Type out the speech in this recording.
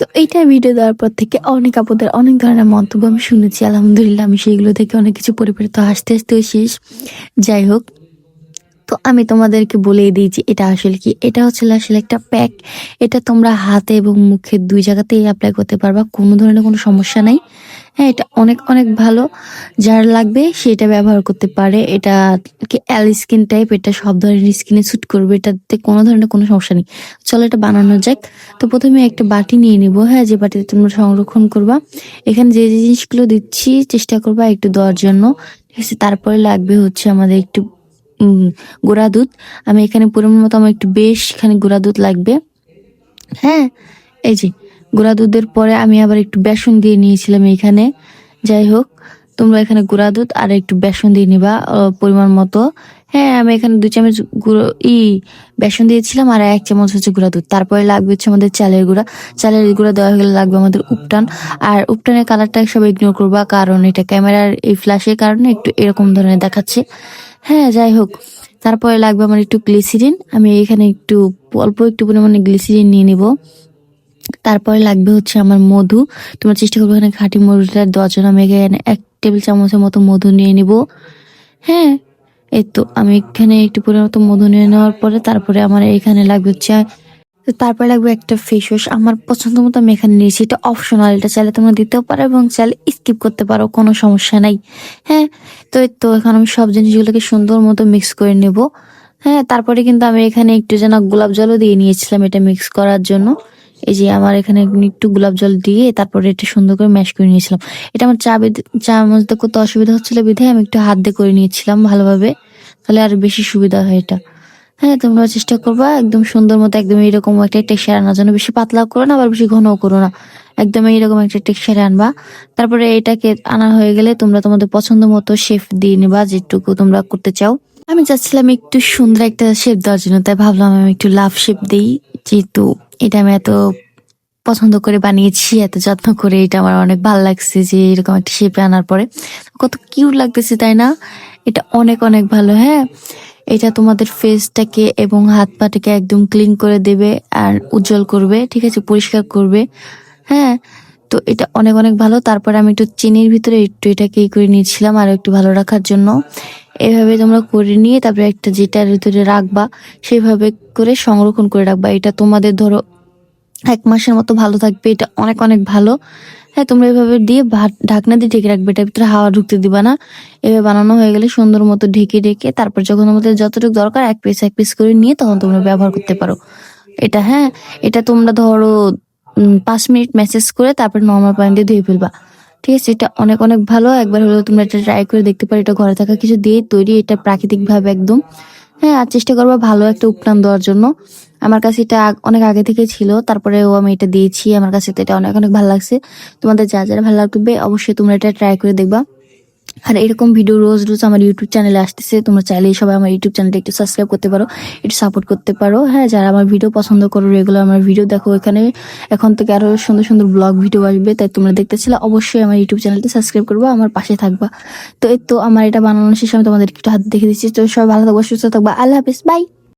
তো এইটা ভিডিও দেওয়ার পর থেকে অনেক আপদের অনেক ধরনের মন্তব্য আমি শুনেছি, আলহামদুলিল্লাহ আমি সেইগুলো থেকে অনেক কিছু পরিবর্তিত আসতে আসতে শেষ। যাই হোক, তো আমি তোমাদেরকে বলেই দিয়েছি এটা আসলে কি? এটা হচ্ছে আসলে একটা প্যাক এটা তোমরা হাতে এবং মুখে দুই জায়গাতেই অ্যাপ্লাই করতে পারবা, কোনো ধরনের কোনো সমস্যা নাই। হ্যাঁ এটা অনেক অনেক ভালো। যার লাগবে সেটা ব্যবহার করতে পারে। এটা কি অ্যাল স্কিন টাইপ? এটা সব ধরনের স্কিনে স্যুট করবে। এটাতে কোনো ধরনের কোনো সমস্যা নেই। চলো এটা বানানো যাক। তো প্রথমে একটা বাটি নিয়ে নিব। হ্যাঁ যে বাটিতে তোমরা সংরক্ষণ করবা। এখানে যে যে জিনিসগুলো দিচ্ছি, চেষ্টা করবা একটু দেওয়ার জন্য। ঠিক আছে, তারপরে লাগবে হচ্ছে আমাদের একটু গোড়া দুধ। আমি এখানে পরিমাণ মতো আমার একটু বেশ এখানে গোড়া দুধ লাগবে। হ্যাঁ এই যে। গুঁড়া দুধের পরে আমি আবার একটু বেসন দিয়ে নিয়েছিলাম এখানে। যাই হোক, তোমরা এখানে গুঁড়া দুধ আর একটু বেসন দিয়ে নিবা পরিমাণ মতো। হ্যাঁ আমি এখানে দু চামচ গুঁড়ো, ই, বেসন দিয়েছিলাম আর এক চামচ হচ্ছে গুঁড়া দুধ তারপরে লাগবে হচ্ছে আমাদের চালের গুঁড়া। চালের গুঁড়া দেওয়া হয়ে গেলে লাগবে আমাদের উপটান। আর উপটানের কালারটা সব ইগনোর করবা, কারণ এটা ক্যামেরার এই ফ্ল্যাশের কারণে একটু এরকম ধরনের দেখাচ্ছে। হ্যাঁ যাই হোক, তারপরে লাগবে আমার একটু গ্লিসিরিন আমি এখানে একটু অল্প একটু পরিমাণে গ্লিসিরিন নিয়ে নিব। তারপরে লাগবে হচ্ছে আমার মধু। তোমরা চেষ্টা করবে এখানে খাঁটি মধুটা জন্য। আমি এখানে এক টেবিল চামচের মতো মধু নিয়ে নিব। হ্যাঁ এই তো আমি এখানে একটু পরিমাণ মতো মধু নিয়ে নেওয়ার পরে তারপরে আমার এখানে লাগবে হচ্ছে তারপরে লাগবে একটা ফেস ওয়াশ আমার পছন্দ মতো আমি এখানে নিয়েছি। এটা অপশনাল এটা চাইলে তোমরা দিতেও পারো এবং চাইলে স্কিপ করতে পারো, কোনো সমস্যা নাই। হ্যাঁ তো এই তো এখন আমি সব জিনিসগুলোকে সুন্দর মতো মিক্স করে নেব। হ্যাঁ তারপরে কিন্তু আমি এখানে একটু যেন গোলাপ জলও দিয়ে নিয়েছিলাম এটা মিক্স করার জন্য। এই যে আমার এখানে একটু গোলাপ জল দিয়ে তারপরে এটা সুন্দর করে ম্যাশ করে নিয়েছিলাম। এটা আমার চা চামচ দিয়ে করতে অসুবিধা হচ্ছিল বিধায় আমি একটু হাত দিয়ে করে নিয়েছিলাম ভালোভাবে। তাহলে আর বেশি সুবিধা হয় এটা। হ্যাঁ তোমরা চেষ্টা করবা, একদম সুন্দর মতো, একদম এরকম একটা টেক্সচার আনার জন্য। বেশি পাতলাও করো না, আবার বেশি ঘনও করো না। একদম এইরকম একটা টেক্সচার আনবা। তারপরে এটাকে আনা হয়ে গেলে তোমরা তোমাদের পছন্দ মতো শেফ দিয়ে নিবা, যেটুকু তোমরা করতে চাও। আমি চাচ্ছিলাম একটু সুন্দর একটা শেপ দেওয়ার জন্য, তাই ভাবলাম আমি একটু লাভ শেপ দিই। যেহেতু এটা আমি এত পছন্দ করে বানিয়েছি, এত যত্ন করে এটা আমার অনেক ভালো লাগছে যে এরকম একটা শেপে আনার পরে। কত কিউট লাগতেছে, তাই না? এটা অনেক অনেক ভালো হ্যাঁ? এটা তোমাদের ফেসটাকে এবং হাত পাটাকে একদম ক্লিন করে দেবে আর উজ্জ্বল করবে, ঠিক আছে? পরিষ্কার করবে হ্যাঁ? তো এটা অনেক অনেক ভালো। তারপরে আমি একটু চিনির ভিতরে একটু এটাকে করে নিয়েছিলাম আর একটু ভালো রাখার জন্য। এভাবে তোমরা করে নিয়ে তারপরে একটা যেটার ভিতরে রাখবা, সেভাবে করে সংরক্ষণ করে রাখবা। এটা তোমাদের ধরো এক মাসের মতো ভালো থাকবে, এটা অনেক অনেক ভালো। হ্যাঁ তোমরা এভাবে দিয়ে ঢাকনা দিয়ে ঢেকে রাখবে, এটার ভিতরে হাওয়া ঢুকতে দিবা না। এভাবে বানানো হয়ে গেলে সুন্দর মতো ঢেকে ঢেকে তারপর যখন তোমাদের যতটুকু দরকার এক পিস এক পিস করে নিয়ে তখন তোমরা ব্যবহার করতে পারো। এটা হ্যাঁ এটা তোমরা ধরো পাঁচ মিনিট মেসেজ করে তারপর নর্মাল পানি দিয়ে ধুয়ে ফেলবা। ঠিক আছে, এটা অনেক অনেক ভালো। একবার হলেও তোমরা এটা ট্রাই করে দেখতে পারো, এটা ঘরে থাকা কিছু দিয়ে তৈরি, এটা প্রাকৃতিকভাবে একদম। হ্যাঁ আর চেষ্টা করবা ভালো একটা উপনাম দেওয়ার জন্য। আমার কাছে এটা অনেক আগে থেকে ছিল তারপরে ও আমি এটা দিয়েছি, আমার কাছে তো এটা অনেক অনেক ভালো লাগছে। তোমাদের যা যারা ভালো লাগবে, অবশ্যই তোমরা এটা ট্রাই করে দেখবা। আর এরকম ভিডিও রোজ রোজ আমার ইউটিউব চ্যানেলে আসতেছে, তোমরা চাইলে সবাই আমার ইউটিউব চ্যানেলটা একটু সাবস্ক্রাইব করতে পারো, একটু সাপোর্ট করতে পারো। হ্যাঁ যারা আমার ভিডিও পছন্দ করো রেগুলার আমার ভিডিও দেখো এখানে, এখন থেকে আরও সুন্দর সুন্দর ব্লগ ভিডিও আসবে, তাই তোমরা দেখতে দেখতেছিলে, অবশ্যই আমার ইউটিউব চ্যানেলটা সাবস্ক্রাইব করব, আমার পাশে থাকবা। তো এই তো আমার এটা বানানো শেষে, আমি তোমাদের একটু হাত দেখে দিচ্ছি, তো সবাই ভালো থাকব, সুস্থ থাকবা, আল্লাহ হাফিজ বাই